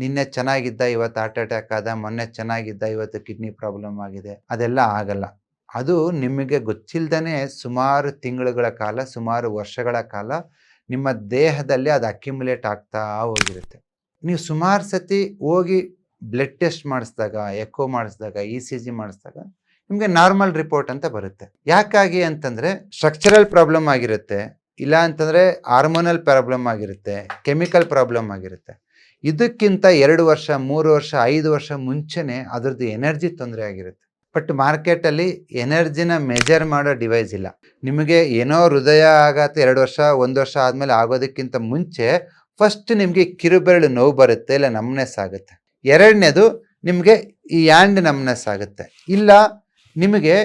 ನಿನ್ನೆ ಚೆನ್ನಾಗಿದ್ದ, ಇವತ್ತು ಹಾರ್ಟ್ ಅಟ್ಯಾಕ್ ಆದ, ಮೊನ್ನೆ ಚೆನ್ನಾಗಿದ್ದ, ಇವತ್ತು ಕಿಡ್ನಿ ಪ್ರಾಬ್ಲಮ್ ಆಗಿದೆ. ಅದೆಲ್ಲ ಆಗಲ್ಲ. ಅದು ನಿಮಗೆ ಗೊತ್ತಿಲ್ಲದೇ ಸುಮಾರು ತಿಂಗಳುಗಳ ಕಾಲ, ಸುಮಾರು ವರ್ಷಗಳ ಕಾಲ ನಿಮ್ಮ ದೇಹದಲ್ಲಿ ಅದು ಅಕ್ಯುಮುಲೇಟ್ ಆಗ್ತಾ ಹೋಗಿರುತ್ತೆ. ನೀವು ಸುಮಾರು ಸತಿ ಹೋಗಿ ಬ್ಲಡ್ ಟೆಸ್ಟ್ ಮಾಡಿಸಿದಾಗ ಎಕೋ ಮಾಡಿಸಿದಾಗ ಇ ಸಿ ಜಿ ಮಾಡಿಸಿದಾಗ ನಿಮಗೆ ನಾರ್ಮಲ್ ರಿಪೋರ್ಟ್ ಅಂತ ಬರುತ್ತೆ. ಯಾಕಾಗಿ ಅಂತಂದರೆ ಸ್ಟ್ರಕ್ಚರಲ್ ಪ್ರಾಬ್ಲಮ್ ಆಗಿರುತ್ತೆ ಇಲ್ಲ ಅಂತಂದರೆ ಹಾರ್ಮೋನಲ್ ಪ್ರಾಬ್ಲಮ್ ಆಗಿರುತ್ತೆ ಕೆಮಿಕಲ್ ಪ್ರಾಬ್ಲಮ್ ಆಗಿರುತ್ತೆ. ಇದಕ್ಕಿಂತ ಎರಡು ವರ್ಷ, ಮೂರು ವರ್ಷ, ಐದು ವರ್ಷ ಮುಂಚೆನೆ ಅದರದ್ದು ಎನರ್ಜಿ ತೊಂದರೆ ಆಗಿರುತ್ತೆ. ಬಟ್ ಮಾರ್ಕೆಟಲ್ಲಿ ಎನರ್ಜಿನ ಮೆಜರ್ ಮಾಡೋ ಡಿವೈಸ್ ಇಲ್ಲ. ನಿಮಗೆ ಏನೋ ಹೃದಯ ಆಘಾತ ಎರಡು ವರ್ಷ, ಒಂದು ವರ್ಷ ಆದಮೇಲೆ ಆಗೋದಕ್ಕಿಂತ ಮುಂಚೆ ಫಸ್ಟ್ ನಿಮಗೆ ಕಿರುಬೆರಳು ನೋವು ಬರುತ್ತೆ ಇಲ್ಲ ನಮ್ನೆಸ್ ಆಗುತ್ತೆ. ಎರಡನೇದು ನಿಮಗೆ ಈ ಹ್ಯಾಂಡ್ ನಮ್ನೆಸ್ ಆಗುತ್ತೆ. ಇಲ್ಲ, ನಿಮಗೆ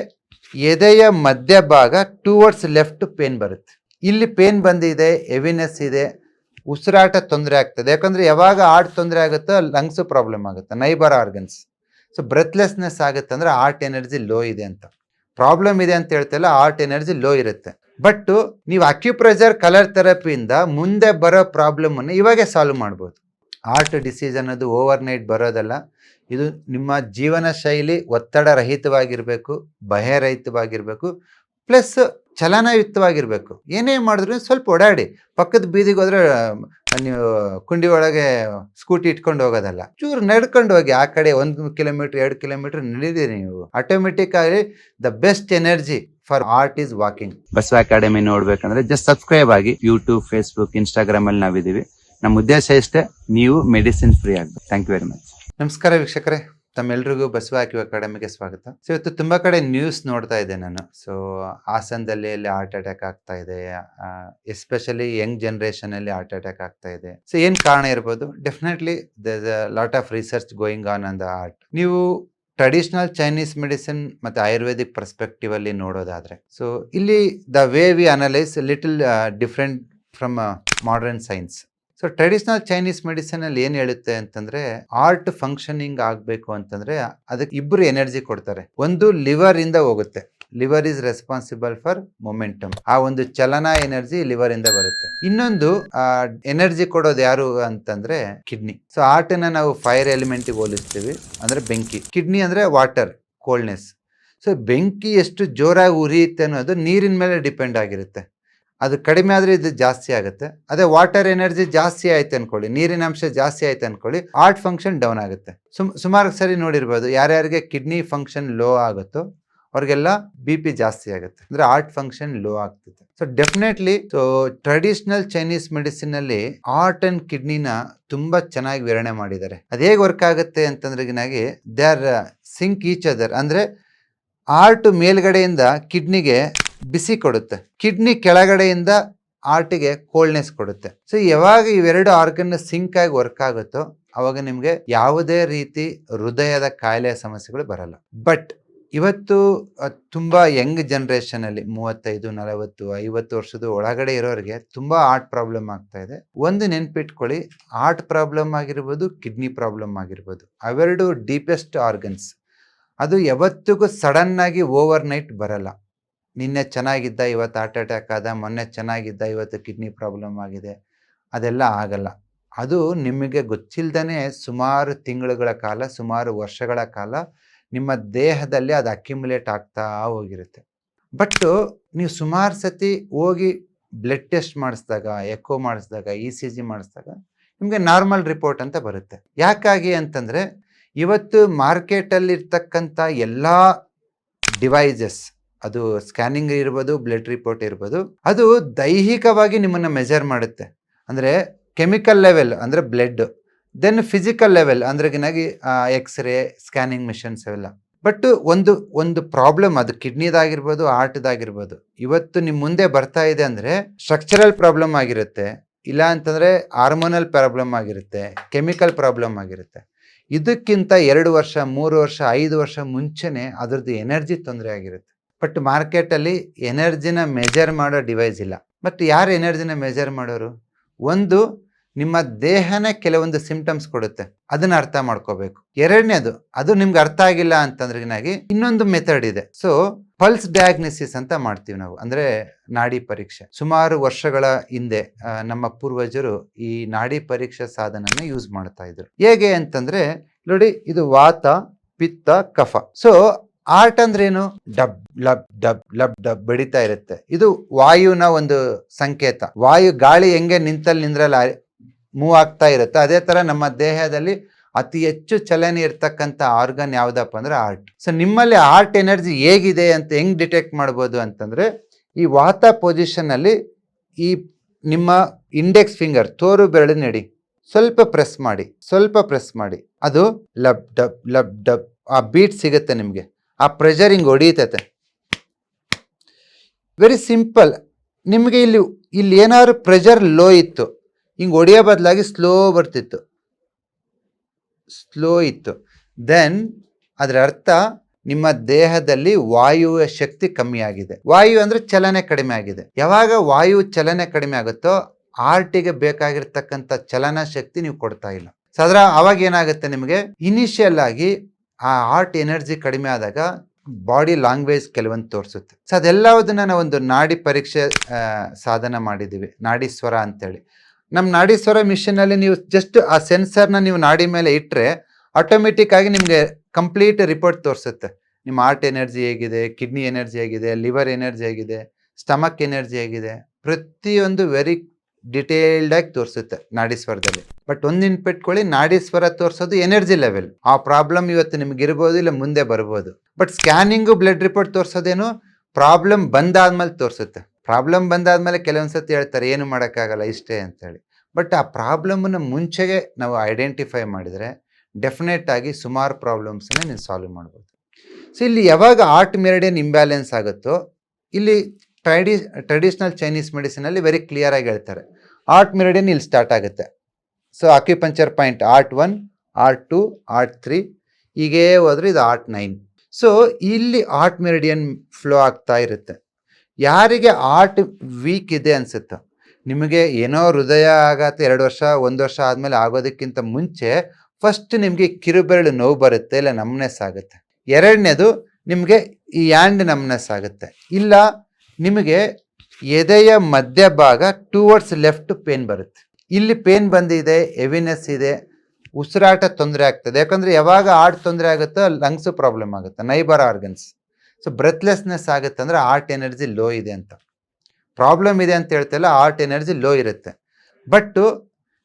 ಎದೆಯ ಮಧ್ಯಭಾಗ ಟುವರ್ಡ್ಸ್ ಲೆಫ್ಟ್ ಪೇನ್ ಬರುತ್ತೆ. ಇಲ್ಲಿ ಪೇನ್ ಬಂದಿದೆ ಎವಿನೆಸ್ ಇದೆ ಉಸಿರಾಟ ತೊಂದರೆ ಆಗ್ತದೆ. ಯಾಕಂದ್ರೆ ಯಾವಾಗ ಹಾರ್ಟ್ ತೊಂದರೆ ಆಗುತ್ತೋ ಲಂಗ್ಸ್ ಪ್ರಾಬ್ಲಮ್ ಆಗುತ್ತೆ, ನೈಬರ್ ಆರ್ಗನ್ಸ್. ಸೊ, ಬ್ರೆತ್ಲೆಸ್ನೆಸ್ ಆಗುತ್ತೆ ಅಂದ್ರೆ ಹಾರ್ಟ್ ಎನರ್ಜಿ ಲೋ ಇದೆ ಅಂತ. ಪ್ರಾಬ್ಲಮ್ ಇದೆ ಅಂತ ಹೇಳ್ತಲ್ಲ, ಹಾರ್ಟ್ ಎನರ್ಜಿ ಲೋ ಇರುತ್ತೆ. ಬಟ್ ನೀವು ಅಕ್ಯುಪ್ರೆಷರ್ ಕಲರ್ ಥೆರಪಿಯಿಂದ ಮುಂದೆ ಬರೋ ಪ್ರಾಬ್ಲಮ್ ಅನ್ನು ಇವಾಗೆ ಸಾಲ್ವ್ ಮಾಡ್ಬೋದು. ಹಾರ್ಟ್ ಡಿಸೀಸ್ ಅನ್ನೋದು ಓವರ್ ನೈಟ್ ಬರೋದಲ್ಲ. ಇದು ನಿಮ್ಮ ಜೀವನ ಶೈಲಿ ಒತ್ತಡ ರಹಿತವಾಗಿರಬೇಕು, ಭಯರಹಿತವಾಗಿರಬೇಕು. ಪ್ಲಸ್ ಚಲನಯುಕ್ತವಾಗಿರಬೇಕು. ಏನೇ ಮಾಡಿದ್ರು ಸ್ವಲ್ಪ ಓಡಾಡಿ. ಪಕ್ಕದ ಬೀದಿಗೆ ಹೋದ್ರೆ ನೀವು ಕುಂಡಿ ಒಳಗೆ ಸ್ಕೂಟಿ ಇಟ್ಕೊಂಡು ಹೋಗೋದಲ್ಲ. ಚೂರು ನಡ್ಕೊಂಡು ಹೋಗಿ. ಆ ಕಡೆ ಒಂದು ಕಿಲೋಮೀಟರ್ ಎರಡು ಕಿಲೋಮೀಟರ್ ನಡೀರಿ ನೀವು. ಆಟೋಮೆಟಿಕ್ ಆಗಿ the best energy for heart is walking Basava academy ನೋಡ್ಬೇಕಂದ್ರೆ ಜಸ್ಟ್ ಸಬ್ಸ್ಕ್ರೈಬ್ ಆಗಿ ಯೂಟ್ಯೂಬ್ ಫೇಸ್ಬುಕ್ ಇನ್ಸ್ಟಾಗ್ರಾಮ್ ಅಲ್ಲಿ ನಾವಿದೀವಿ ನಮ್ಮ ಉದ್ದೇಶ ಇಷ್ಟೇ ನೀವು ಮೆಡಿಸಿನ್ ಫ್ರೀ ಆಗ್ಬೇಕು. ಥ್ಯಾಂಕ್ ಯು ವೆರಿ ಮಚ್ ನಮಸ್ಕಾರ ವೀಕ್ಷಕರೇ. ತಮ್ಮೆಲ್ರಿಗೂ ಬಸವ ಆಕ್ಯೂ ಅಕಾಡೆಮಿಗೆ ಸ್ವಾಗತ. ಸೊ ಇವತ್ತು ತುಂಬಾ ಕಡೆ ನ್ಯೂಸ್ ನೋಡ್ತಾ ಇದ್ದೆ ನಾನು. ಸೊ ಹಾಸನದಲ್ಲಿ ಅಲ್ಲಿ ಹಾರ್ಟ್ ಅಟ್ಯಾಕ್ ಆಗ್ತಾ ಇದೆ. ಎಸ್ಪೆಷಲಿ ಯಂಗ್ ಜನರೇಷನ್ ಅಲ್ಲಿ ಹಾರ್ಟ್ ಅಟ್ಯಾಕ್ ಆಗ್ತಾ ಇದೆ. ಸೊ ಏನ್ ಕಾರಣ ಇರ್ಬೋದು? Definitely the lot of research going on on the heart ನೀವು ಟ್ರೆಡಿಷನಲ್ ಚೈನೀಸ್ ಮೆಡಿಸಿನ್ ಮತ್ತೆ ಆಯುರ್ವೇದಿಕ್ ಪರ್ಸ್ಪೆಕ್ಟಿವ್ ಅಲ್ಲಿ ನೋಡೋದಾದ್ರೆ. ಸೊ ಇಲ್ಲಿ the way we analyse little different from modern science so traditional Chinese medicine ಅಲ್ಲಿ ಏನ್ ಹೇಳುತ್ತೆ ಅಂತಂದ್ರೆ ಆರ್ಟ್ ಫಂಕ್ಷನಿಂಗ್ ಆಗ್ಬೇಕು ಅಂತಂದ್ರೆ, ಅದಕ್ಕೆ ಇಬ್ರು ಎನರ್ಜಿ ಕೊಡ್ತಾರೆ. ಒಂದು ಲಿವರ್ ಇಂದ ಹೋಗುತ್ತೆ. Liver is responsible for momentum ಆ ಒಂದು ಚಲನ ಎನರ್ಜಿ ಲಿವರ್ ಇಂದ ಬರುತ್ತೆ. ಇನ್ನೊಂದು ಎನರ್ಜಿ ಕೊಡೋದು ಯಾರು ಅಂತಂದ್ರೆ ಕಿಡ್ನಿ ಸೊ ಆರ್ಟನ್ನ ನಾವು ಫೈರ್ ಎಲಿಮೆಂಟ್ ಹೋಲಿಸ್ತೀವಿ. ಅಂದ್ರೆ ಬೆಂಕಿ. ಕಿಡ್ನಿ ಅಂದ್ರೆ ವಾಟರ್ ಕೋಲ್ಡ್ನೆಸ್ ಸೊ ಬೆಂಕಿ ಎಷ್ಟು ಜೋರಾಗಿ ಉರಿಯುತ್ತೆ ಅನ್ನೋದು ನೀರಿನ ಮೇಲೆ ಡಿಪೆಂಡ್ ಆಗಿರುತ್ತೆ. ಅದು ಕಡಿಮೆ ಆದರೆ ಇದು ಜಾಸ್ತಿ ಆಗುತ್ತೆ. ಅದೇ ವಾಟರ್ ಎನರ್ಜಿ ಜಾಸ್ತಿ ಆಯ್ತು ಅನ್ಕೊಳ್ಳಿ, ನೀರಿನ ಅಂಶ ಜಾಸ್ತಿ ಆಯ್ತು ಅನ್ಕೊಳ್ಳಿ ಹಾರ್ಟ್ ಫಂಕ್ಷನ್ ಡೌನ್ ಆಗುತ್ತೆ. ಸುಮ್, ಸುಮಾರು ಸರಿ ನೋಡಿರ್ಬೋದು, ಯಾರ್ಯಾರಿಗೆ ಕಿಡ್ನಿ ಫಂಕ್ಷನ್ ಲೋ ಆಗುತ್ತೋ, ಅವ್ರಿಗೆಲ್ಲ ಬಿ ಪಿ ಜಾಸ್ತಿ ಆಗುತ್ತೆ. ಅಂದ್ರೆ ಹಾರ್ಟ್ ಫಂಕ್ಷನ್ ಲೋ ಆಗ್ತದೆ. So definitely so traditional Chinese medicine ಅಲ್ಲಿ ಹಾರ್ಟ್ ಅಂಡ್ ಕಿಡ್ನಿನ ತುಂಬಾ ಚೆನ್ನಾಗಿ ವಿವರಣೆ ಮಾಡಿದ್ದಾರೆ. ಅದು ಹೇಗೆ ವರ್ಕ್ ಆಗುತ್ತೆ ಅಂತಂದ್ರಿಗಿನಾಗಿ they are sync each other ಅಂದ್ರೆ ಹಾರ್ಟ್ ಮೇಲ್ಗಡೆಯಿಂದ ಕಿಡ್ನಿಗೆ ಬಿಸಿ ಕೊಡುತ್ತೆ. ಕಿಡ್ನಿ ಕೆಳಗಡೆಯಿಂದ ಆರ್ಟಿಗೆ ಕೋಲ್ಡ್ನೆಸ್ ಕೊಡುತ್ತೆ. ಸೊ ಯಾವಾಗ ಇವೆರಡು ಆರ್ಗನ್ ಸಿಂಕ್ ಆಗಿ ವರ್ಕ್ ಆಗುತ್ತೋ, ಅವಾಗ ನಿಮಗೆ ಯಾವುದೇ ರೀತಿ ಹೃದಯದ ಕಾಯಿಲೆಯ ಸಮಸ್ಯೆಗಳು ಬರಲ್ಲ. ಬಟ್ ಇವತ್ತು ತುಂಬ ಯಂಗ್ ಜನರೇಷನ್ ಅಲ್ಲಿ ಮೂವತ್ತೈದು, ನಲವತ್ತು, ಐವತ್ತು ವರ್ಷದ ಒಳಗಡೆ ಇರೋರಿಗೆ ತುಂಬಾ ಹಾರ್ಟ್ ಪ್ರಾಬ್ಲಮ್ ಆಗ್ತಾ ಇದೆ. ಒಂದು ನೆನ್ಪಿಟ್ಕೊಳ್ಳಿ ಹಾರ್ಟ್ ಪ್ರಾಬ್ಲಮ್ ಆಗಿರ್ಬೋದು ಕಿಡ್ನಿ ಪ್ರಾಬ್ಲಮ್ ಆಗಿರ್ಬೋದು, ಅವೆರಡು ಡೀಪೆಸ್ಟ್ ಆರ್ಗನ್ಸ್ ಅದು ಯಾವತ್ತಿಗೂ ಸಡನ್ ಆಗಿ ಓವರ್ ನೈಟ್ ಬರಲ್ಲ. ನಿನ್ನೆ ಚೆನ್ನಾಗಿದ್ದ, ಇವತ್ತು ಹಾರ್ಟ್ ಅಟ್ಯಾಕ್ ಆದ, ಮೊನ್ನೆ ಚೆನ್ನಾಗಿದ್ದ, ಇವತ್ತು ಕಿಡ್ನಿ ಪ್ರಾಬ್ಲಮ್ ಆಗಿದೆ. ಅದೆಲ್ಲ ಆಗಲ್ಲ. ಅದು ನಿಮಗೆ ಗೊತ್ತಿಲ್ಲದೇ ಸುಮಾರು ತಿಂಗಳುಗಳ ಕಾಲ, ಸುಮಾರು ವರ್ಷಗಳ ಕಾಲ ನಿಮ್ಮ ದೇಹದಲ್ಲಿ ಅದು ಅಕ್ಯುಮುಲೇಟ್ ಆಗ್ತಾ ಹೋಗಿರುತ್ತೆ. ಬಟ್ಟು ನೀವು ಸುಮಾರು ಸತಿ ಹೋಗಿ ಬ್ಲಡ್ ಟೆಸ್ಟ್ ಮಾಡಿಸಿದಾಗ ಎಕೋ ಮಾಡಿಸಿದಾಗ ಇ ಸಿ ಜಿ ಮಾಡಿಸಿದಾಗ ನಿಮಗೆ ನಾರ್ಮಲ್ ರಿಪೋರ್ಟ್ ಅಂತ ಬರುತ್ತೆ. ಯಾಕಾಗಿ ಅಂತಂದರೆ, ಇವತ್ತು ಮಾರ್ಕೆಟಲ್ಲಿರ್ತಕ್ಕಂಥ ಎಲ್ಲ ಡಿವೈಸಸ್ ಅದು ಸ್ಕ್ಯಾನಿಂಗ್ ಇರ್ಬೋದು, ಬ್ಲಡ್ ರಿಪೋರ್ಟ್ ಇರ್ಬೋದು. ಅದು ದೈಹಿಕವಾಗಿ ನಿಮ್ಮನ್ನು ಮೆಜರ್ ಮಾಡುತ್ತೆ. ಅಂದರೆ ಕೆಮಿಕಲ್ ಲೆವೆಲ್ ಅಂದರೆ ಬ್ಲಡ್ ದೆನ್ ಫಿಸಿಕಲ್ ಲೆವೆಲ್ ಅಂದ್ರೆಗಿನಾಗಿ ಎಕ್ಸ್ರೇ ಸ್ಕ್ಯಾನಿಂಗ್ ಮಿಷನ್ಸ್ ಅವೆಲ್ಲ. ಬಟ್ ಒಂದು ಒಂದು ಪ್ರಾಬ್ಲಮ್ ಅದು ಕಿಡ್ನಿದಾಗಿರ್ಬೋದು ಹಾರ್ಟ್ದಾಗಿರ್ಬೋದು ಇವತ್ತು ನಿಮ್ಮ ಮುಂದೆ ಬರ್ತಾ ಇದೆ ಅಂದರೆ ಸ್ಟ್ರಕ್ಚರಲ್ ಪ್ರಾಬ್ಲಮ್ ಆಗಿರುತ್ತೆ. ಇಲ್ಲ ಅಂತಂದರೆ ಹಾರ್ಮೋನಲ್ ಪ್ರಾಬ್ಲಮ್ ಆಗಿರುತ್ತೆ ಕೆಮಿಕಲ್ ಪ್ರಾಬ್ಲಮ್ ಆಗಿರುತ್ತೆ. ಇದಕ್ಕಿಂತ ಎರಡು ವರ್ಷ, ಮೂರು ವರ್ಷ, ಐದು ವರ್ಷ ಮುಂಚೆನೇ ಅದರದ್ದು ಎನರ್ಜಿ ತೊಂದರೆ ಆಗಿರುತ್ತೆ. ಬಟ್ ಮಾರ್ಕೆಟಲ್ಲಿ ಎನರ್ಜಿನ ಮೆಜರ್ ಮಾಡೋ ಡಿವೈಸ್ ಇಲ್ಲ. ಬಟ್ ಯಾರು ಎನರ್ಜಿನ ಮೆಜರ್ ಮಾಡೋರು? ಒಂದು ನಿಮ್ಮ ದೇಹನೇ ಕೆಲವೊಂದು ಸಿಂಪ್ಟಮ್ಸ್ ಕೊಡುತ್ತೆ. ಅದನ್ನ ಅರ್ಥ ಮಾಡ್ಕೋಬೇಕು. ಎರಡನೇದು, ಅದು ನಿಮ್ಗೆ ಅರ್ಥ ಆಗಿಲ್ಲ ಅಂತಂದ್ರೆ ಏನಾಗಿ ಇನ್ನೊಂದು ಮೆಥಡ್ ಇದೆ. ಸೊ ಪಲ್ಸ್ ಡಯಾಗ್ನೋಸಿಸ್ ಅಂತ ಮಾಡ್ತೀವಿ ನಾವು. ಅಂದ್ರೆ ನಾಡಿ ಪರೀಕ್ಷೆ. ಸುಮಾರು ವರ್ಷಗಳ ಹಿಂದೆ ನಮ್ಮ ಪೂರ್ವಜರು ಈ ನಾಡಿ ಪರೀಕ್ಷೆ ಸಾಧನನ ಯೂಸ್ ಮಾಡ್ತಾ ಇದ್ರು. ಹೇಗೆ ಅಂತಂದ್ರೆ, ನೋಡಿ, ಇದು ವಾತ, ಪಿತ್ತ, ಕಫ. ಸೊ ಆರ್ಟ್ ಅಂದ್ರೇನು? Dub, lub dub lub, dub ಬಡಿತಾ ಇರುತ್ತೆ. ಇದು ವಾಯುನ ಒಂದು ಸಂಕೇತ. ವಾಯು ಗಾಳಿ ಹೆಂಗೆ ನಿಂತಲ್ಲಿ ನಿಂದ್ರಲ್ಲ, ಮೂವ್ ಆಗ್ತಾ ಇರುತ್ತೆ. ಅದೇ ತರ ನಮ್ಮ ದೇಹದಲ್ಲಿ ಅತಿ ಹೆಚ್ಚು ಚಲನೆ ಇರ್ತಕ್ಕಂಥ ಆರ್ಗನ್ ಯಾವ್ದಪ್ಪ ಅಂದ್ರೆ ಆರ್ಟ್. ಸೊ ನಿಮ್ಮಲ್ಲಿ ಆರ್ಟ್ ಎನರ್ಜಿ ಹೇಗಿದೆ ಅಂತ ಹೆಂಗ್ ಡಿಟೆಕ್ಟ್ ಮಾಡ್ಬೋದು ಅಂತಂದ್ರೆ, ಈ ವಾತ ಪೊಸಿಷನ್ ಅಲ್ಲಿ ಈ ನಿಮ್ಮ ಇಂಡೆಕ್ಸ್ ಫಿಂಗರ್, ತೋರು ಬೆರಳು ನಡಿ. ಸ್ವಲ್ಪ ಪ್ರೆಸ್ ಮಾಡಿ, ಸ್ವಲ್ಪ ಪ್ರೆಸ್ ಮಾಡಿ. ಅದು ಲಬ್, ಡಬ್ ಲಬ್, ಡಬ್, ಆ ಬೀಟ್ ಸಿಗುತ್ತೆ ನಿಮಗೆ. ಆ ಪ್ರೆಷರ್ ಹಿಂಗೆ ಹೊಡಿತೈತೆ. ವೆರಿ ಸಿಂಪಲ್ ನಿಮಗೆ ಇಲ್ಲಿ ಇಲ್ಲಿ ಏನಾದ್ರು ಪ್ರೆಷರ್ ಲೋ ಇತ್ತು, ಹಿಂಗೆ ಹೊಡೆಯೋ ಬದಲಾಗಿ ಸ್ಲೋ ಬರ್ತಿತ್ತು. ಸ್ಲೋ ಇತ್ತು. ದೆನ್ ಅದರ ಅರ್ಥ ನಿಮ್ಮ ದೇಹದಲ್ಲಿ ವಾಯುವ ಶಕ್ತಿ ಕಮ್ಮಿ ಆಗಿದೆ. ವಾಯು ಅಂದ್ರೆ ಚಲನೆ ಕಡಿಮೆ ಆಗಿದೆ. ಯಾವಾಗ ವಾಯು ಚಲನೆ ಕಡಿಮೆ ಆಗುತ್ತೋ, ಆರ್ಟಿಗೆ ಬೇಕಾಗಿರ್ತಕ್ಕಂಥ ಚಲನ ಶಕ್ತಿ ನೀವು ಕೊಡ್ತಾ ಇಲ್ಲ. ಸದ್ರ ಅವಾಗ ಏನಾಗುತ್ತೆ ನಿಮಗೆ? ಇನಿಷಿಯಲ್ ಆಗಿ ಆ ಆರ್ಟ್ ಎನರ್ಜಿ ಕಡಿಮೆ ಆದಾಗ ಬಾಡಿ ಲ್ಯಾಂಗ್ವೇಜ್ ಕೆಲವೊಂದು ತೋರಿಸುತ್ತೆ. ಸೊ ಅದೆಲ್ಲವುದನ್ನು ನಾವು ಒಂದು ನಾಡಿ ಪರೀಕ್ಷೆ ಸಾಧನ ಮಾಡಿದ್ದೀವಿ. ನಾಡಿ ಸ್ವರ ಅಂತೇಳಿ. ನಮ್ಮ ನಾಡಿ ಸ್ವರ ಮಿಷನ್ ಅಲ್ಲಿ ನೀವು ಜಸ್ಟ್ ಆ ಸೆನ್ಸರ್ನ ನೀವು ನಾಡಿ ಮೇಲೆ ಇಟ್ಟರೆ ಆಟೋಮೆಟಿಕ್ ಆಗಿ ನಿಮಗೆ ಕಂಪ್ಲೀಟ್ ರಿಪೋರ್ಟ್ ತೋರಿಸುತ್ತೆ. ನಿಮ್ಮ ಆರ್ಟ್ ಎನರ್ಜಿ ಹೇಗಿದೆ ಕಿಡ್ನಿ ಎನರ್ಜಿ ಆಗಿದೆ ಲಿವರ್ ಎನರ್ಜಿ ಆಗಿದೆ ಸ್ಟಮಕ್ ಎನರ್ಜಿ ಆಗಿದೆ ಪ್ರತಿಯೊಂದು ವೆರಿ ಡಿಟೇಲ್ಡ್ ಆಗಿ ತೋರಿಸುತ್ತೆ ನಾಡಿ ಸ್ವರದಲ್ಲಿ ಬಟ್ ಒಂದು ನೆನ್ಪಿಟ್ಕೊಳ್ಳಿ ನಾಡಿ ತೋರಿಸೋದು ಎನರ್ಜಿ ಲೆವೆಲ್ ಆ ಪ್ರಾಬ್ಲಮ್ ಇವತ್ತು ನಿಮ್ಗೆ ಇರ್ಬೋದು ಇಲ್ಲ ಮುಂದೆ ಬರ್ಬೋದು. ಬಟ್ ಸ್ಕ್ಯಾನಿಂಗು ಬ್ಲಡ್ ರಿಪೋರ್ಟ್ ತೋರಿಸೋದೇನು ಪ್ರಾಬ್ಲಮ್ ಬಂದಾದ್ಮೇಲೆ ತೋರಿಸುತ್ತೆ. ಪ್ರಾಬ್ಲಮ್ ಬಂದಾದ್ಮೇಲೆ ಕೆಲವೊಂದ್ಸತಿ ಹೇಳ್ತಾರೆ, ಏನು ಮಾಡೋಕ್ಕಾಗಲ್ಲ, ಇಷ್ಟೇ ಅಂತೇಳಿ. ಬಟ್ ಆ ಪ್ರಾಬ್ಲಮನ್ನು ಮುಂಚೆಗೆ ನಾವು ಐಡೆಂಟಿಫೈ ಮಾಡಿದರೆ ಡೆಫಿನೆಟ್ ಆಗಿ ಸುಮಾರು ಪ್ರಾಬ್ಲಮ್ಸನ್ನ ನೀವು ಸಾಲ್ವ್ ಮಾಡ್ಬೋದು. ಸೊ ಇಲ್ಲಿ ಯಾವಾಗ ಆರ್ಟ್ ಮೆರಿಡಿಯನ್ ಇಂಬ್ಯಾಲೆನ್ಸ್ ಆಗುತ್ತೋ, ಇಲ್ಲಿ ಟ್ರೈಡಿ ಟ್ರೆಡಿಷ್ನಲ್ ಚೈನೀಸ್ ಮೆಡಿಸಿನಲ್ಲಿ ವೆರಿ ಕ್ಲಿಯರ್ ಆಗಿ ಹೇಳ್ತಾರೆ. ಆರ್ಟ್ ಮೆರಿಡಿಯನ್ ಇಲ್ಲಿ ಸ್ಟಾರ್ಟ್ ಆಗುತ್ತೆ. So acupuncture point heart one heart two heart three ಹೀಗೇ ಹೋದ್ರೆ ಇದು ಆರ್ಟ್ ನೈನ್ ಸೊ ಇಲ್ಲಿ ಆರ್ಟ್ ಮೆರಿಡಿಯನ್ ಫ್ಲೋ ಆಗ್ತಾ ಇರುತ್ತೆ. ಯಾರಿಗೆ ಆರ್ಟ್ ವೀಕ್ ಇದೆ ಅನಿಸುತ್ತೋ, ನಿಮಗೆ ಏನೋ ಹೃದಯ ಆಘಾತ ಎರಡು ವರ್ಷ, ಒಂದು ವರ್ಷ ಆದಮೇಲೆ ಆಗೋದಕ್ಕಿಂತ ಮುಂಚೆ ಫಸ್ಟ್ ನಿಮಗೆ ಕಿರುಬೆರಳು ನೋವು ಬರುತ್ತೆ ಇಲ್ಲ ನಮ್ನೆಸ್ ಆಗುತ್ತೆ. ಎರಡನೇದು ನಿಮಗೆ ಈ ಹ್ಯಾಂಡ್ ನಮ್ನೆಸ್ ಆಗುತ್ತೆ. ಇಲ್ಲ, ನಿಮಗೆ ಎದೆಯ ಮಧ್ಯಭಾಗ ಟುವರ್ಡ್ಸ್ ಲೆಫ್ಟ್ ಪೇನ್ ಬರುತ್ತೆ. ಇಲ್ಲಿ ಪೇನ್ ಬಂದಿದೆ ಎವಿನೆಸ್ ಇದೆ, ಉಸಿರಾಟ ತೊಂದರೆ ಆಗ್ತದೆ. ಯಾಕಂದ್ರೆ ಯಾವಾಗ ಆರ್ಟ್ ತೊಂದರೆ ಆಗುತ್ತೋ ಲಂಗ್ಸ್ ಪ್ರಾಬ್ಲಮ್ ಆಗುತ್ತೆ ನೈಬರ್ ಆರ್ಗನ್ಸ್ ಸೊ ಬ್ರೆತ್ಲೆಸ್ನೆಸ್ ಆಗುತ್ತೆ ಅಂದ್ರೆ ಆರ್ಟ್ ಎನರ್ಜಿ ಲೋ ಇದೆ ಅಂತ. ಪ್ರಾಬ್ಲಮ್ ಇದೆ ಅಂತ ಹೇಳ್ತಲ್ಲ ಆರ್ಟ್ ಎನರ್ಜಿ ಲೋ ಇರುತ್ತೆ. ಬಟ್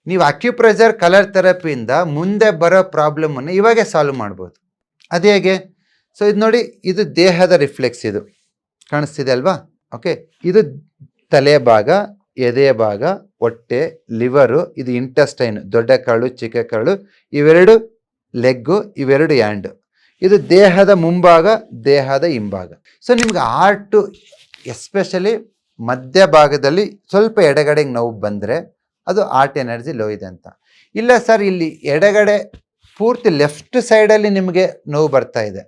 ನೀವು ಅಕ್ಯುಪ್ರೆಷರ್ ಕಲರ್ ಥೆರಪಿಯಿಂದ ಮುಂದೆ ಬರೋ ಪ್ರಾಬ್ಲಮನ್ನು ಇವಾಗೆ ಸಾಲ್ವ್ ಮಾಡ್ಬೋದು. ಅದು ಹೇಗೆ? ಸೊ ಇದು ನೋಡಿ, ಇದು ದೇಹದ ರಿಫ್ಲೆಕ್ಸ್ ಇದು. ಕಾಣಿಸ್ತಿದೆ ಅಲ್ವಾ? ಓಕೆ ಇದು ತಲೆ ಭಾಗ ಎದೆಯ ಭಾಗ, ಹೊಟ್ಟೆ ಲಿವರು ಇದು ಇಂಟೆಸ್ಟೈನ್ ದೊಡ್ಡ ಕರಳು ಚಿಕ್ಕ ಕರಳು ಇವೆರಡು ಲೆಗ್ಗು ಇವೆರಡು ಹ್ಯಾಂಡ್ ಇದು ದೇಹದ ಮುಂಭಾಗ, ದೇಹದ ಹಿಂಭಾಗ. ಸೊ ನಿಮ್ಗೆ ಆರ್ಟು ಎಸ್ಪೆಷಲಿ ಮಧ್ಯಭಾಗದಲ್ಲಿ ಸ್ವಲ್ಪ ಎಡಗಡೆಗೆ ನೋವು ಬಂದರೆ ಅದು ಆರ್ಟ್ ಎನರ್ಜಿ ಲೋ ಇದೆ ಅಂತ. ಇಲ್ಲ ಸರ್ ಇಲ್ಲಿ ಎಡಗಡೆ ಪೂರ್ತಿ ಲೆಫ್ಟ್ ಸೈಡಲ್ಲಿ ನಿಮಗೆ ನೋವು ಬರ್ತಾ ಇದೆ.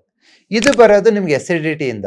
ಇದು ಬರೋದು ನಿಮ್ಗೆ ಎಸಿಡಿಟಿಯಿಂದ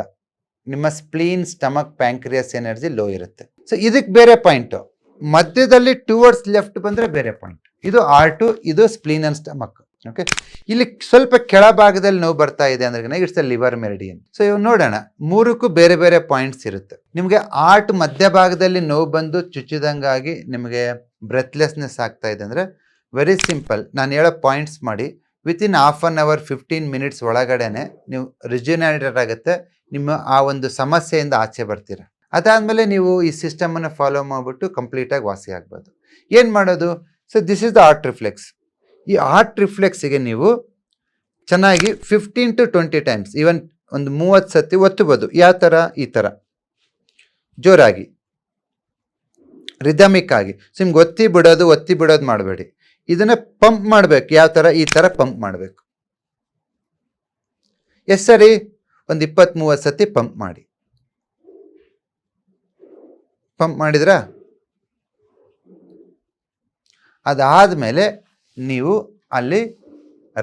ನಿಮ್ಮ spleen stomach pancreas energy low ಇರುತ್ತೆ. ಸೊ ಇದಕ್ಕೆ ಬೇರೆ ಪಾಯಿಂಟು ಮಧ್ಯದಲ್ಲಿ ಟುವರ್ಡ್ಸ್ ಲೆಫ್ಟ್ ಬಂದರೆ ಬೇರೆ ಪಾಯಿಂಟ್ ಇದು ಆರ್ ಟು ಇದು ಸ್ಪ್ಲೀನ್ ಅಂಡ್ ಸ್ಟಮಕ್ ಓಕೆ ಇಲ್ಲಿ ಸ್ವಲ್ಪ ಕೆಳಭಾಗದಲ್ಲಿ ನೋವು ಬರ್ತಾ ಇದೆ ಅಂದ್ರೆ ಇಟ್ಸ್ ಲಿವರ್ ಮೆರಿಡಿಯನ್ ಸೊ ಇವ್ ನೋಡೋಣ. ಮೂರಕ್ಕೂ ಬೇರೆ ಬೇರೆ ಪಾಯಿಂಟ್ಸ್ ಇರುತ್ತೆ. ನಿಮಗೆ ಆರ್ಟ್ ಮಧ್ಯಭಾಗದಲ್ಲಿ ನೋವು ಬಂದು ಚುಚ್ಚಿದಂಗಾಗಿ ನಿಮಗೆ ಬ್ರೆತ್ಲೆಸ್ನೆಸ್ ಆಗ್ತಾ ಇದೆ ಅಂದರೆ ವೆರಿ ಸಿಂಪಲ್ ನಾನು ಹೇಳೋ ಪಾಯಿಂಟ್ಸ್ ಮಾಡಿ. Within half an hour fifteen minutes ಒಳಗಡೆನೆ ನೀವು ರಿಜ್ಯುನೇಟೆಡ್ ಆಗುತ್ತೆ. ನಿಮ್ಮ ಆ ಒಂದು ಸಮಸ್ಯೆಯಿಂದ ಆಚೆ ಬರ್ತೀರ. ಅದಾದಮೇಲೆ ನೀವು ಈ ಸಿಸ್ಟಮನ್ನು ಫಾಲೋ ಮಾಡಿಬಿಟ್ಟು ಕಂಪ್ಲೀಟಾಗಿ ವಾಸಿ ಆಗ್ಬೋದು. ಏನು ಮಾಡೋದು? So this is the heart reflex ಈ ಆರ್ಟ್ ರಿಫ್ಲೆಕ್ಸಿಗೆ ನೀವು ಚೆನ್ನಾಗಿ fifteen to twenty times even ಒಂದು ಮೂವತ್ತು ಸತಿ ಒತ್ತಬೋದು. ಯಾವ ಥರ ಈ ಥರ ಜೋರಾಗಿ. ರಿದಮಿಕ್ ಆಗಿ. ಸೊ ನಿಮ್ಗೆ ಒತ್ತಿ ಬಿಡೋದು ಒತ್ತಿ ಬಿಡೋದು ಮಾಡಬೇಡಿ. ಇದನ್ನ ಪಂಪ್ ಮಾಡಬೇಕು. ಯಾವ ಥರ ಈ ಥರ ಪಂಪ್ ಮಾಡಬೇಕು. ಎಷ್ಟು ಸರಿ? ಒಂದು ಇಪ್ಪತ್ತ್ ಮೂವತ್ತು ಸತಿ ಪಂಪ್ ಮಾಡಿ. ಪಂಪ್ ಮಾಡಿದ್ರಾ? ಅದಾದಮೇಲೆ ನೀವು ಅಲ್ಲಿ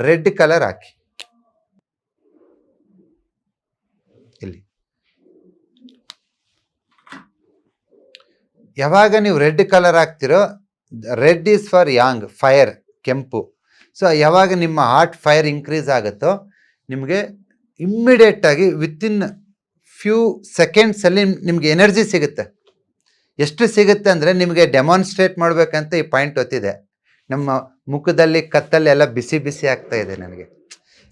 ರೆಡ್ ಕಲರ್ ಹಾಕಿ. ಇಲ್ಲಿ. ಯಾವಾಗ ನೀವು ರೆಡ್ ಕಲರ್ ಹಾಕ್ತಿರೋ red is for yang, fire, ಕೆಂಪು. ಸೊ ಯಾವಾಗ ನಿಮ್ಮ ಹಾರ್ಟ್ ಫೈರ್ ಇನ್ಕ್ರೀಸ್ ಆಗುತ್ತೋ, ನಿಮಗೆ ಇಮ್ಮಿಡಿಯೇಟಾಗಿ ವಿತಿನ್ ಫ್ಯೂ ಸೆಕೆಂಡ್ಸಲ್ಲಿ ನಿಮಗೆ ಎನರ್ಜಿ ಸಿಗುತ್ತೆ. ಎಷ್ಟು ಸಿಗುತ್ತೆ ಅಂದರೆ ನಿಮಗೆ ಡೆಮಾನ್ಸ್ಟ್ರೇಟ್ ಮಾಡಬೇಕಂತ ಈ ಪಾಯಿಂಟ್ ಒತ್ತಿದೆ ನಮ್ಮ ಮುಖದಲ್ಲಿ ಕತ್ತಲ್ಲಿ ಎಲ್ಲ ಬಿಸಿ ಬಿಸಿ ಆಗ್ತಾ ಇದೆ ನನಗೆ.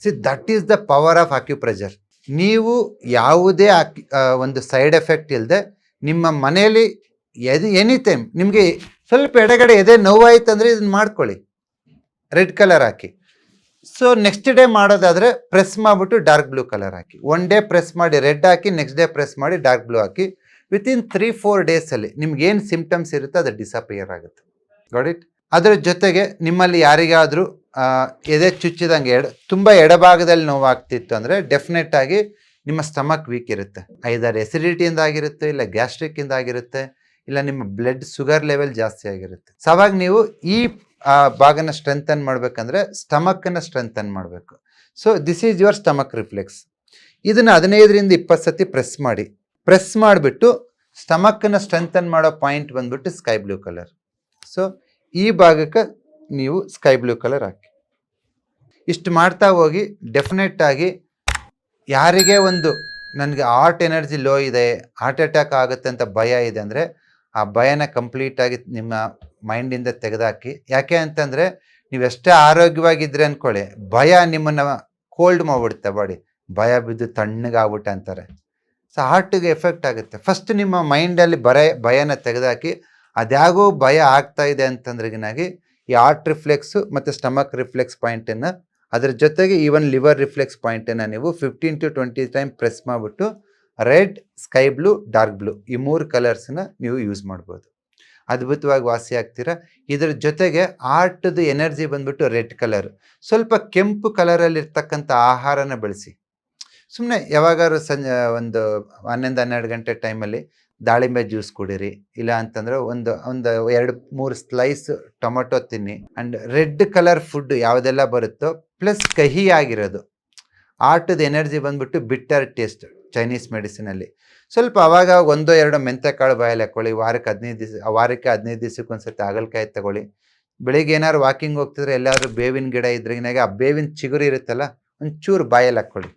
See that is the power of acupressure ನೀವು ಯಾವುದೇ ಆಕ್ಯು ಒಂದು ಸೈಡ್ ಎಫೆಕ್ಟ್ ಇಲ್ಲದೆ ನಿಮ್ಮ ಮನೆಯಲ್ಲಿ ಎನಿ ಟೈಮ್ ನಿಮಗೆ ಸ್ವಲ್ಪ ಎಡಗಡೆ ಎದೆ ನೋವಾಯ್ತು ಅಂದರೆ ಇದನ್ನ ಮಾಡ್ಕೊಳ್ಳಿ. ರೆಡ್ ಕಲರ್ ಹಾಕಿ. ಸೊ ನೆಕ್ಸ್ಟ್ ಡೇ ಮಾಡೋದಾದರೆ ಪ್ರೆಸ್ ಮಾಡಿಬಿಟ್ಟು ಡಾರ್ಕ್ ಬ್ಲೂ ಕಲರ್ ಹಾಕಿ. ಒನ್ ಡೇ ಪ್ರೆಸ್ ಮಾಡಿ ರೆಡ್ ಹಾಕಿ ನೆಕ್ಸ್ಟ್ ಡೇ ಪ್ರೆಸ್ ಮಾಡಿ ಡಾರ್ಕ್ ಬ್ಲೂ ಹಾಕಿ. ವಿತಿನ್ ತ್ರೀ ಫೋರ್ ಡೇಸಲ್ಲಿ ನಿಮ್ಗೆ ಏನು ಸಿಂಪ್ಟಮ್ಸ್ ಇರುತ್ತೋ ಅದು ಡಿಸಪಿಯರ್ ಆಗುತ್ತೆ. ಗಾಟ್ ಇಟ್ ಅದರ ಜೊತೆಗೆ ನಿಮ್ಮಲ್ಲಿ ಯಾರಿಗಾದರೂ ಎದೆ ಚುಚ್ಚಿದಂಗೆ ಎಡ, ತುಂಬ ಎಡಭಾಗದಲ್ಲಿ ನೋವಾಗ್ತಿತ್ತು ಅಂದರೆ ಡೆಫಿನೆಟ್ ಆಗಿ ನಿಮ್ಮ ಸ್ಟಮಕ್ ವೀಕ್ ಇರುತ್ತೆ. ಐದಾರು ಎಸಿಡಿಟಿಯಿಂದ ಆಗಿರುತ್ತೆ ಇಲ್ಲ ಗ್ಯಾಸ್ಟ್ರಿಕ್ಕಿಂದ ಆಗಿರುತ್ತೆ. ಇಲ್ಲ ನಿಮ್ಮ ಬ್ಲಡ್ ಶುಗರ್ ಲೆವೆಲ್ ಜಾಸ್ತಿ ಆಗಿರುತ್ತೆ. ಸೊ ಅವಾಗ ನೀವು ಈ ಭಾಗನ ಸ್ಟ್ರೆಂಥನ್ ಮಾಡಬೇಕಂದ್ರೆ ಸ್ಟಮಕ್ಕನ್ನು ಸ್ಟ್ರೆಂಥನ್ ಮಾಡಬೇಕು. So this is your stomach reflex ಇದನ್ನು ಹದಿನೈದರಿಂದ ಇಪ್ಪತ್ತು ಸತಿ ಪ್ರೆಸ್ ಮಾಡಿ. ಪ್ರೆಸ್ ಮಾಡಿಬಿಟ್ಟು ಸ್ಟಮಕ್ಕನ್ನು ಸ್ಟ್ರೆಂಥನ್ ಮಾಡೋ ಪಾಯಿಂಟ್ ಬಂದ್ಬಿಟ್ಟು ಸ್ಕೈ ಬ್ಲೂ ಕಲರ್ ಸೊ ಈ ಭಾಗಕ್ಕೆ ನೀವು ಸ್ಕೈ ಬ್ಲೂ ಕಲರ್ ಹಾಕಿ. ಇಷ್ಟು ಮಾಡ್ತಾ ಹೋಗಿ ಡೆಫಿನೆಟ್ ಆಗಿ ಯಾರಿಗೆ ಒಂದು ನನಗೆ ಹಾರ್ಟ್ ಎನರ್ಜಿ ಲೋ ಇದೆ ಹಾರ್ಟ್ ಅಟ್ಯಾಕ್ ಆಗುತ್ತೆ ಅಂತ ಭಯ ಇದೆ ಅಂದರೆ ಆ ಭಯನ ಕಂಪ್ಲೀಟಾಗಿ ನಿಮ್ಮ ಮೈಂಡಿಂದ ತೆಗೆದಾಕಿ. ಯಾಕೆ ಅಂತಂದರೆ ನೀವು ಎಷ್ಟೇ ಆರೋಗ್ಯವಾಗಿದ್ರೆ ಅಂದ್ಕೊಳ್ಳಿ ಭಯ ನಿಮ್ಮನ್ನು ಕೋಲ್ಡ್ ಮಾಡ್ಬಿಡುತ್ತೆ ಬಾಡಿ. ಭಯ ಬಿದ್ದು ತಣ್ಣಗಾಗ್ಬಿಟ್ಟೆ ಅಂತಾರೆ. ಸೊ ಹಾರ್ಟಿಗೆ ಎಫೆಕ್ಟ್ ಆಗುತ್ತೆ. ಫಸ್ಟ್ ನಿಮ್ಮ ಮೈಂಡಲ್ಲಿ ಬರ, ಭಯನ ತೆಗೆದಾಕಿ, ಅದ್ಯಾಗೋ ಭಯ ಆಗ್ತಾ ಇದೆ ಅಂತಂದ್ರಿಗಿನಾಗಿ ಈ ಹಾರ್ಟ್ ರಿಫ್ಲೆಕ್ಸು ಮತ್ತು ಸ್ಟಮಕ್ ರಿಫ್ಲೆಕ್ಸ್ ಪಾಯಿಂಟನ್ನು ಅದ್ರ ಜೊತೆಗೆ ಈವನ್ ಲಿವರ್ ರಿಫ್ಲೆಕ್ಸ್ ಪಾಯಿಂಟನ್ನು ನೀವು fifteen to twenty time press ಮಾಡಿಬಿಟ್ಟು red, sky blue, dark blue ಈ ಮೂರು ಕಲರ್ಸನ್ನ ನೀವು ಯೂಸ್ ಮಾಡ್ಬೋದು. ಅದ್ಭುತವಾಗಿ ವಾಸಿ ಆಗ್ತೀರಾ? ಇದರ ಜೊತೆಗೆ ಆರ್ಟದ ಎನರ್ಜಿ ಬಂದ್ಬಿಟ್ಟು ರೆಡ್ ಕಲರ್. ಸ್ವಲ್ಪ ಕೆಂಪು ಕಲರಲ್ಲಿರ್ತಕ್ಕಂಥ ಆಹಾರನ ಬಳಸಿ. ಸುಮ್ಮನೆ ಯಾವಾಗಾದ್ರು ಸಂಜೆ, ಒಂದು ಹನ್ನೊಂದು, ಹನ್ನೆರಡು ಗಂಟೆ ಟೈಮಲ್ಲಿ ದಾಳಿಂಬೆ ಜ್ಯೂಸ್ ಕುಡೀರಿ. ಇಲ್ಲ ಅಂತಂದ್ರೆ ಒಂದು ಒಂದು ಎರಡು, ಮೂರು ಸ್ಲೈಸ್ ಟೊಮೊಟೊ ತಿನ್ನಿ. ಆ್ಯಂಡ್ ರೆಡ್ ಕಲರ್ ಫುಡ್ ಯಾವುದೆಲ್ಲ ಬರುತ್ತೋ, ಪ್ಲಸ್ ಕಹಿ ಆಗಿರೋದು ಆಟದ ಎನರ್ಜಿ ಬಂದ್ಬಿಟ್ಟು ಬಿಟ್ಟರ್ ಟೇಸ್ಟ್. ಚೈನೀಸ್ ಮೆಡಿಸಿನಲ್ಲಿ ಸ್ವಲ್ಪ ಅವಾಗ ಒಂದೋ, ಎರಡೋ ಮೆಂತೆಕಾಳು ಬಾಯಲ್ಲಿ ಹಾಕ್ಕೊಳ್ಳಿ ವಾರಕ್ಕೆ ಹದಿನೈದು ದಿವಸ, ವಾರಕ್ಕೆ ಹದಿನೈದು ದಿವಸಕ್ಕೆ ಸರ್ತಿ ಹಾಗಲಕಾಯಿ ತಗೊಳ್ಳಿ. ಬೆಳಿಗ್ಗೆ ಏನಾದ್ರು ವಾಕಿಂಗ್ ಹೋಗ್ತಿದ್ರೆ ಎಲ್ಲಾದರೂ ಬೇವಿನ ಗಿಡ ಇದ್ರಿಗಿನಾಗ ಆ ಬೇವಿನ ಚಿಗುರು ಇರುತ್ತಲ್ಲ, ಒಂಚೂರು ಬಾಯಲ್ಲಿ ಹಾಕ್ಕೊಳ್ಳಿ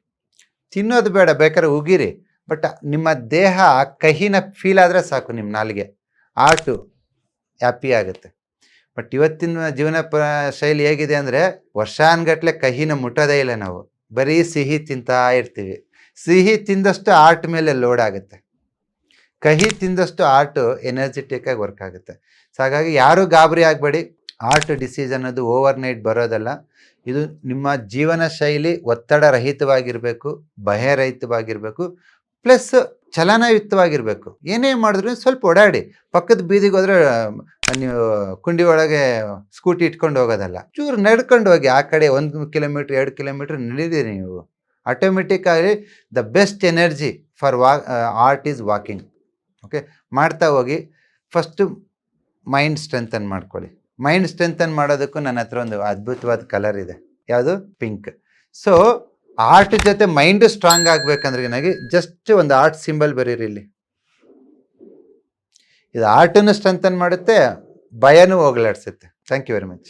ತಿನ್ನೋದು ಬೇಡ, ಬೇಕಾದ್ರೆ ಉಗಿರಿ, ಬಟ್ ನಿಮ್ಮ ದೇಹ ಕಹಿನ ಫೀಲ್ ಆದರೆ ಸಾಕು ನಿಮ್ಮ ನಾಲಿಗೆ. ಆರ್ಟು ಹ್ಯಾಪಿ ಆಗುತ್ತೆ. ಬಟ್ ಇವತ್ತಿನ ಜೀವನ ಪ, ಶೈಲಿ ಹೇಗಿದೆ ಅಂದರೆ ವರ್ಷಾನ್ಗಟ್ಲೆ ಕಹಿನ ಮುಟ್ಟೋದೇ ಇಲ್ಲ ನಾವು. ಬರೀ ಸಿಹಿ ತಿಂತಾ ಇರ್ತೀವಿ. ಸಿಹಿ ತಿಂದಷ್ಟು ಆರ್ಟ್ ಮೇಲೆ ಲೋಡ್ ಆಗುತ್ತೆ. ಕಹಿ ತಿಂದಷ್ಟು ಆರ್ಟ್ ಎನರ್ಜೆಟಿಕ್ ಆಗಿ ವರ್ಕ್ ಆಗುತ್ತೆ. ಸೊ ಹಾಗಾಗಿ ಯಾರೂ ಗಾಬರಿ ಆಗಬೇಡಿ. ಆರ್ಟ್ ಡಿಸೀಸ್ ಅನ್ನೋದು ಓವರ್ ನೈಟ್ ಬರೋದಲ್ಲ. ಇದು ನಿಮ್ಮ ಜೀವನ ಶೈಲಿ ಒತ್ತಡ ರಹಿತವಾಗಿರಬೇಕು, ಭಯರಹಿತವಾಗಿರಬೇಕು ಪ್ಲಸ್ ಚಲನಯುಕ್ತವಾಗಿರಬೇಕು. ಏನೇ ಮಾಡಿದ್ರು ಸ್ವಲ್ಪ ಓಡಾಡಿ. ಪಕ್ಕದ ಬೀದಿಗೆ ಹೋದ್ರೆ ನೀವು ಕುಂಡಿ ಒಳಗೆ ಸ್ಕೂಟಿ ಇಟ್ಕೊಂಡು ಹೋಗೋದಲ್ಲ. ಚೂರು ನಡ್ಕೊಂಡು ಹೋಗಿ. ಆ ಕಡೆ ಒಂದು ಕಿಲೋಮೀಟ್ರ್, ಎರಡು ಕಿಲೋಮೀಟ್ರ್ ನಡೀರಿ ನೀವು. ಆಟೋಮೆಟಿಕ್ ಆಗಿ ದ ಬೆಸ್ಟ್ ಎನರ್ಜಿ ಫಾರ್ ವಾ ಆರ್ಟ್ ಈಸ್ ವಾಕಿಂಗ್ ಓಕೆ ಮಾಡ್ತಾ ಹೋಗಿ ಫಸ್ಟು ಮೈಂಡ್ ಸ್ಟ್ರೆಂಥನ್ ಮಾಡ್ಕೊಳ್ಳಿ. ಮೈಂಡ್ ಸ್ಟ್ರೆಂಥನ್ ಮಾಡೋದಕ್ಕೂ ನನ್ನ ಹತ್ರ ಒಂದು ಅದ್ಭುತವಾದ ಕಲರ್ ಇದೆ. ಯಾವುದು? ಪಿಂಕ್ ಸೊ ಆರ್ಟ್ ಜೊತೆ ಮೈಂಡ್ ಸ್ಟ್ರಾಂಗ್ ಆಗ್ಬೇಕಂದ್ರೆ ನನಗೆ ಜಸ್ಟ್ ಒಂದು ಆರ್ಟ್ ಸಿಂಬಲ್ ಬರೀರಿ ಇಲ್ಲಿ. ಇದು ಆರ್ಟನ್ನು ಸ್ಟ್ರೆಂಥನ್ ಮಾಡುತ್ತೆ, ಭಯನೂ ಹೋಗ್ಲಾಡ್ಸುತ್ತೆ. Thank you very much